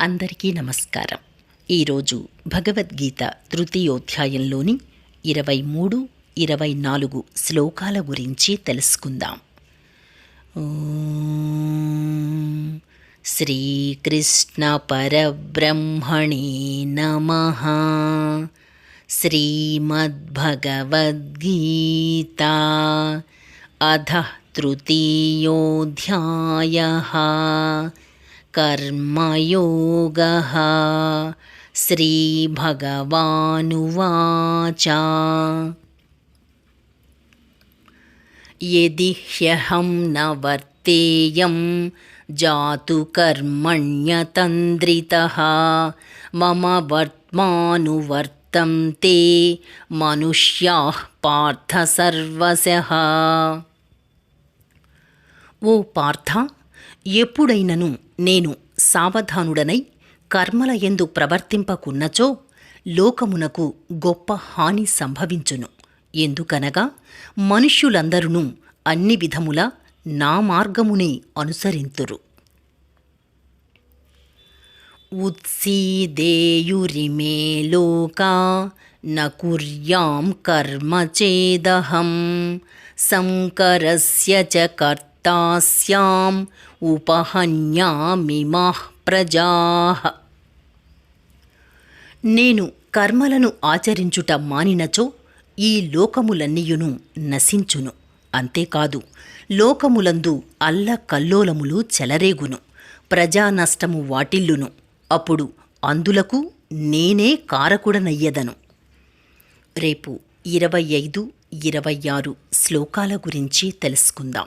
అందరికీ నమస్కారం. ఈరోజు భగవద్గీత తృతీయోధ్యాయంలోని ఇరవై మూడు ఇరవై నాలుగు శ్లోకాల గురించి తెలుసుకుందాం. శ్రీకృష్ణ పరబ్రహ్మణే నమ. శ్రీమద్భగవద్గీత అధ తృతీయోధ్యాయ. कर्मयोगः। श्रीभगवानुवाच। यदि ह्यहं न वर्तेयं जातु कर्मण्यतन्द्रितः। मम वर्त्मानुवर्तं ते मनुष्याः पार्थ सर्वशः। ओ पार्थ? ఎప్పుడైనను నేను సావధానుడనై కర్మల ఎందు ప్రవర్తింపకున్నచో లోకమునకు గొప్ప హాని సంభవించును. ఎందుకనగా మనుష్యులందరూ అన్ని విధముల నా మార్గమునే అనుసరింతురు. ఉత్సీదేయురిమే లోకా నకుర్యాం కర్మ చేదహం. సంకరస్య చ కర్త స్యాం ఉపహన్యామిమాః ప్రజా నేను కర్మలను ఆచరించుట మానినచో ఈ లోకములన్నీయును నశించును. అంతేకాదు లోకములందు అల్ల కల్లోలములు చెలరేగును. ప్రజానష్టము వాటిల్లును. అప్పుడు అందులకు నేనే కారకుడనయ్యదను. రేపు ఇరవై ఐదు ఇరవై ఆరు శ్లోకాల గురించి తెలుసుకుందాం.